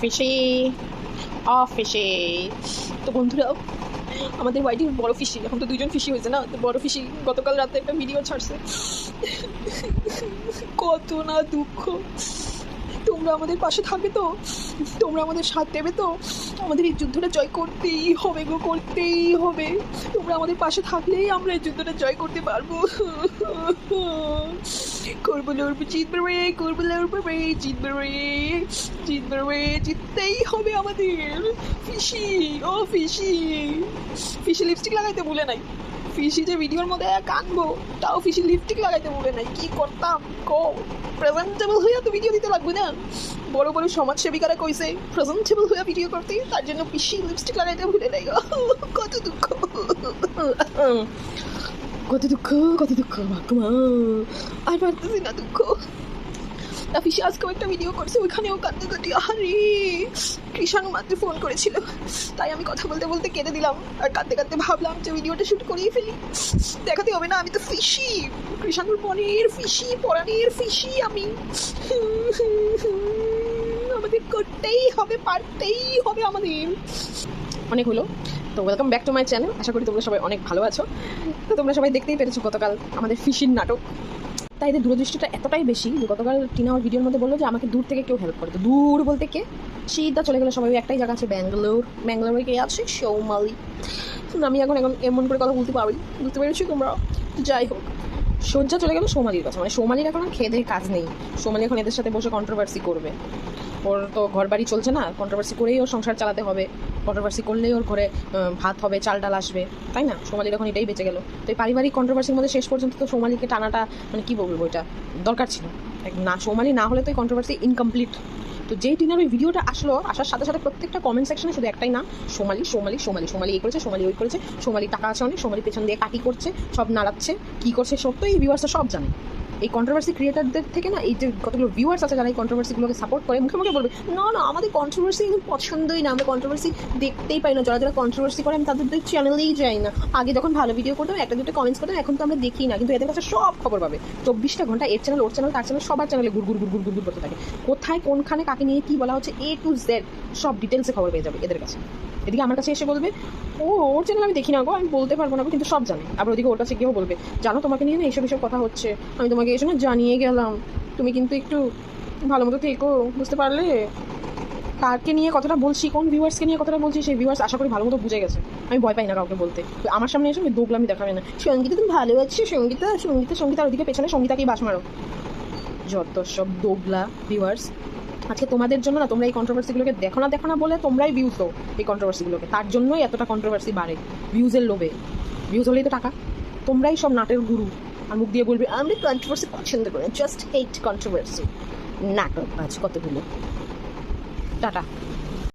Fishy অ fishy তো বন্ধুরা, আমাদের বাড়িটির বড় ফিশি এখন তো দুজন ফিশি হয়েছে না? তো বড় ফিশি গতকাল রাতে একটা ভিডিও ছাড়ছে। কত না দুঃখ। তোমরা আমাদের পাশে থাকবে তো? তোমরা আমাদের সাথ দেবে তো? আমাদের এই যুদ্ধটা জয় করতেই হবে গো, করতেই হবে। তোমরা আমাদের পাশে থাকলেই আমরা এই যুদ্ধটা জয় করতে পারব। করব লড়বো জিতবে রে করব লড়বো রে জিতবে রে জিতবে রে জিততেই হবে আমাদের ফিশি ও ফিশি ফিশি লিপস্টিক লাগাইতে ভুলে নাই ফিশি যে ভিডিওর মধ্যে কানবো তাও ফিশি লিপস্টিক লাগাইতে ভুলে নাই কি করতাম কো প্রেজেন্টেবল হইয়া তো ভিডিও দিতে লাগবে না বড় বড় সমাজসেবিকারা কইছে প্রেজেন্টেবল হইয়া ভিডিও করতে তার জন্য পিসি লিপস্টিক লাগাইতে ভুলে নাই কত দুঃখ কত দুঃখ কত দুঃখ বাকুমা আর পারতেছি না দুঃখ। তাফিসি আজকেও একটা ভিডিও করছে, ওইখানেও কাঁদতে কাঁদতে আরে কৃষাণ মাত্র ফোন করেছিল। তাই আমি কথা বলতে বলতে কেঁদে দিলাম। আর কাঁদতে কাঁদতে ভাবলাম যে ভিডিওটা শুট করেই ফেলি। দেখাতে হবে না, আমি তো ফিশি কৃষাণুর পনেরো ফিশি পরাণের ফিশি আমি। আমাদের করতেই হবে, পারতেই হবে আমাদের। অনেক হলো। তো welcome back to my channel আশা করি তোমরা সবাই অনেক ভালো আছো। তো তোমরা সবাই দেখতেই পেরেছ গতকাল আমাদের ফিশির নাটক। তাই এদের দূরদৃষ্টিটা এতটাই বেশি যে গতকাল টিনা ওর ভিডিওর মধ্যে বলল যে, আমাকে দূর থেকে কেউ হেল্প করে তো দূর বলতে কে? সিদ্ধা চলে গেলো সবাই একটাই জায়গা আছে, ব্যাঙ্গালোর। ব্যাঙ্গালোরে কে আছে? সৌমালি। আমি এখন এখন এমন করে কথা বলতে পারি, বুঝতে পেরেছি তোমরা যাই হোক। সজ্জা চলে গেল সোমালির কাছে। মানে সোমালির এখন খেয়ে কাজ নেই। সোমালি এখন এদের সাথে বসে কন্ট্রোভার্সি করবে। ওর তো ঘর বাড়ি চলছে না কন্ট্রোভার্সি করেই ওর সংসার চালাতে হবে। কন্ট্রোভার্সি করলেই ওর ঘরে ভাত হবে, চাল ডাল আসবে। তাই না? সোমালির এখন এটাই বেঁচে গেল। তো এই পারিবারিক কন্ট্রোভার্সির মধ্যে শেষ পর্যন্ত তো সোমালিকে টানাটা মানে কী বলব এটা? দরকার ছিল। না, সোমালি না হলে তো এই কন্ট্রোভার্সি ইনকমপ্লিট তো যেই টিনার ওই ভিডিওটা আসলো, আসার সাথে সাথে প্রত্যেকটা কমেন্ট সেকশনে শুধু একটাই না সোমালি সোমালি সোমালি সোমালি এই করেছে, সোমালি ওই করেছে, সোমালি টাকা আছে অনেক, সোমালি পেছন দিয়ে কাটি করছে, সব নাড়াচ্ছে, কি করছে সব তো এই ভিউয়ার্সটা সব জানে। এই কন্ট্রোভার্সি ক্রিয়েটারদের থেকে না, এই যে কতগুলো ভিউয়ার্স আছে যারা এই কন্ট্রোভার্সিগুলোকে সাপোর্ট করে, মুখে মুখে বলবে, না না, আমাদের কন্ট্রোভার্সি কিন্তু পছন্দই না, আমরা কন্ট্রোভার্সি দেখতেই পাই না। যারা যারা কন্ট্রোভার্সি করে, আমি তাদের চ্যানেলেই যাই না। আগে যখন ভালো ভিডিও করতাম, একটা দুটো কমেন্টস করতাম, এখন তো আমরা দেখি না, কিন্তু এদের কাছে সব খবর পাবে। চব্বিশটা ঘণ্টা এর চ্যানেল ওর চ্যানেল তার চ্যানেল সবার চ্যানেলে গুড় গুড় গুড় গুড় করতে থাকে। কোথায়, কোনখানে, কাকে নিয়ে কি বলা হচ্ছে এ টু জেড সব ডিটেলসে খবর পেয়ে যাবে এদের কাছে। এদিকে আমার কাছে এসে বলবে, ও, ওর চ্যানেল আমি দেখি না গো, আমি বলতে পারব না কিন্তু সব জানে। আবার ওদিকে ওর কাছে গিয়েও বলবে, জানো তোমাকে নিয়ে না এইসব এইসব কথা হচ্ছে, আমি তোমাকে এসে না জানিয়ে গেলাম। তুমি কিন্তু একটু ভালো মতো থেকো, বুঝতে পারলে? কারকে নিয়ে কথাটা বলছি, কোন ভিউয়ার্সকে নিয়ে কথাটা বলছি, সেই ভিউয়ার্স আশা করি ভালো মতো বুঝে গেছে। আমি ভয় পাই না কাউকে বলতে। আমার সামনে এসে দোগলামি দেখাবে না। সঙ্গীতা, তুমি ভালো আছো? সঙ্গীতা সঙ্গীতা সঙ্গীতা, আর ওদিকে পেছনে সঙ্গীতাকেই বাস মারো। যত সব দোগলা ভিউয়ার্স আজকে তোমাদের জন্য না, তোমরা এই কন্ট্রোভার্সিগুলোকে দেখো না দেখো না বলে তোমরাই ভিউজ তো এই কন্ট্রোভার্সিগুলোকে তার জন্যই এতটা কন্ট্রোভার্সি বাড়ে ভিউজের লোভে। ভিউজ হলেই তো টাকা। তোমরাই সব নাটের গুরু। আর মুখ দিয়ে বলবে আমি কন্ট্রোভার্সি পছন্দ করি জাস্ট হেট কন্ট্রোভার্সি নাটক আজ কতগুলো। টাটা।